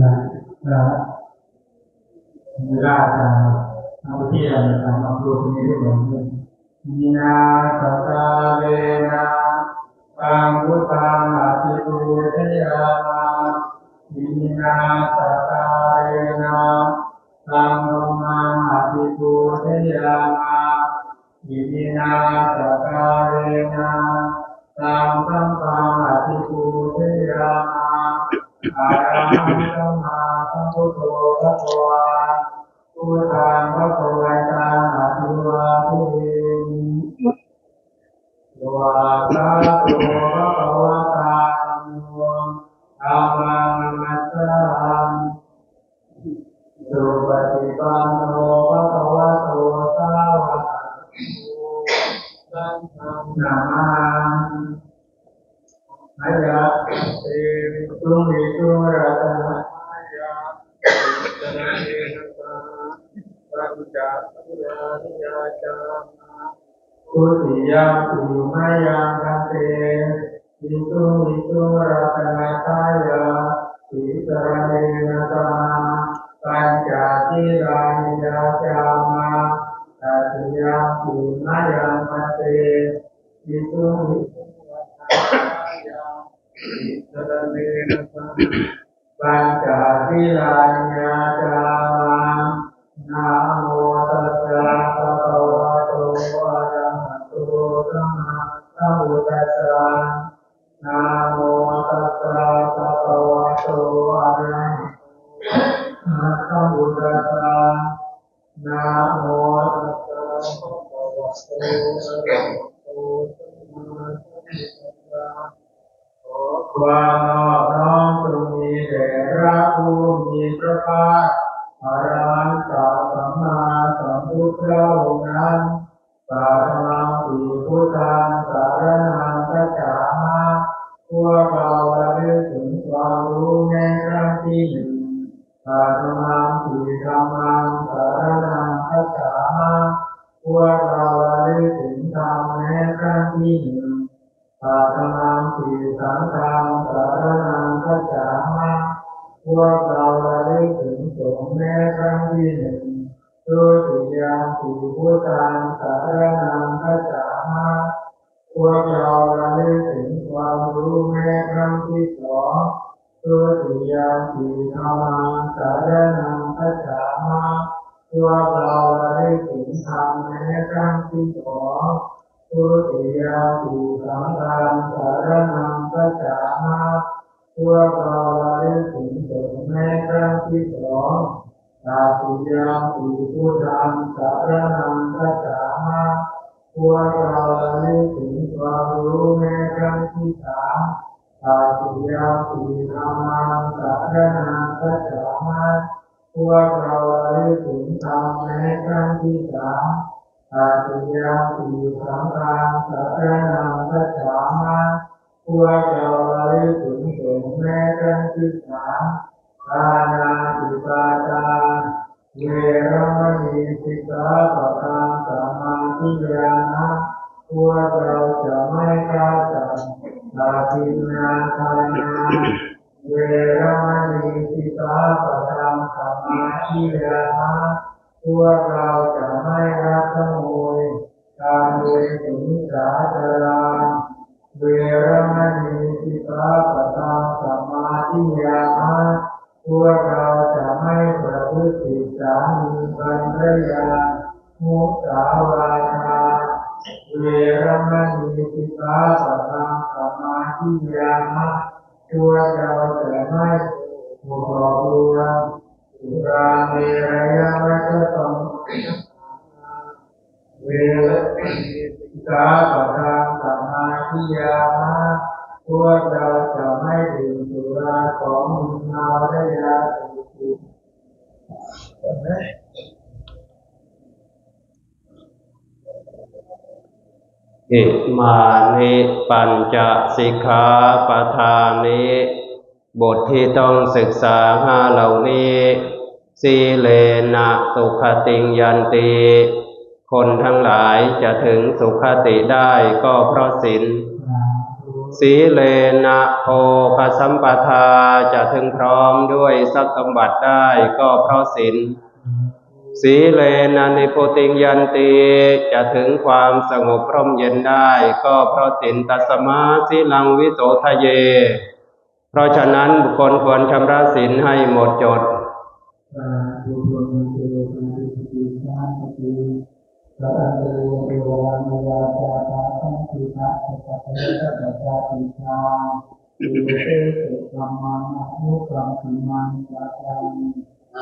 นะเวลาจะเอาที่เราจะทำรูปนี้ด้วยเหมือนกันมีนาสัตาเวนะปังพุทธังอภิปูชยามามีนาสัตาเวนะปังธรรมังอภิปูชยามามีนาสัตาเวนะตังสัมปังอภิปูชยามา อะระหังสัมมาสัมพุทโธพระวาพุทธังพระโวันตังอะภิวาทุเตวาตาโตพระวตาธัมโมธัมมังนัสสามิสุปฏิปันโนพระวะโตสาวกสังฆังนามา มิอายะเตมิตุมิตุระตนะอายะตนะ สรณเนนะสัมปัญจทิลาญาจามานะโมตัสสะภะคะวะโตอะระหะโตสัมมาสัมพุทธัสสะนะโมตัสสะภะคะวะโตอะระหะโตสัมพุทธัสสะนะโมตัสสะภะคะวะโตอะระหะโตสัมมาสัมพุทธัสสะขอค วามนอบน้อมจงมีแด่พระผู้มีพระภาคอรหันตสัมมาสัมพุทธองค์นั้นสาธังปีพุทธังสารนังกัจจามาพวกเราระลึกถึงความรู้ในครั้งที่หนึ่งสาธังปีธรรมัง พวกเราระลึกถึงสงฆ์แม้ครั้งที่หนึ่งตุติยามสีพุทธังสารนังคัจามาพวกเราระลึกถึงความรู้แม้ครั้งที่สองตุติยามสีธรรมังสารนังคัจามาพวกเราระลึกถึงธรรมแม้ครั้งที่สองทุติยาปิสังฆังสารนังกัจจามา พวกเราระลึกถึงสงแม้ครั้งที่สองตาติยาปิพุทธังสารนังกัจจามาพวกเราระลึกถึงความรู้แม้ครั้งที่สามตาติยาปิธรรมังสารนังกัจจามาพวกเราระลึกถึงธรรมแม้ครั้งที่สามอาติยาปีสังฆังสารนังคัจฉามาพวกเรา ฆ์แม้ครั้งที่สาทานาติปาตาเวรมณีสิกขาปะทังสมาธิยานะพวกเราจะไม่ฆ่าสัตว์อาทินาทานาเวรมณีสิกขาปะทังสมาธิยานะพวกเราจะไม่รักขโมยการโดยสุนิสาจาราเวร มณีสิกขาปะทังสมาธิยามะพวกเราจะไม่ประพฤติสามีภรรยามุสาวาทาเวรมณีสิกขาปะทังสมาธิยามะพวกเราจะไม่บุกรุกสุราเมรยะวัชตังเวรสิกขาปะทังสมาธิยามะ พวกเราจะไม่ดื่มสุราของมึนเมาและยาเสพติดอิมานิปัญจสิกขาปทานิบทที่ต้องศึกษาห้าเหล่านี้สีเลนะสุขติงยันติคนทั้งหลายจะถึงสุขติได้ก็เพราะศีล สีเลนะโภคสัมปทาจะถึงพร้อมด้วยทรัพย์สมบัติได้ก็เพราะศีลสีเลนะนิโพติงยันติจะถึงความสงบร่มเย็นได้ก็เพราะศีลตัสมาสีลังวิโสทะเย เพราะฉะนั้นบุคคลควรชำระศีลให้หมดจด สาธุโยมเทวะติปิสาติพระอันเตเทวามยาจาตาสันติภะสัพพะสัพพะติชาอุเตเตสัมมานะมุขังคิมังสัจจัง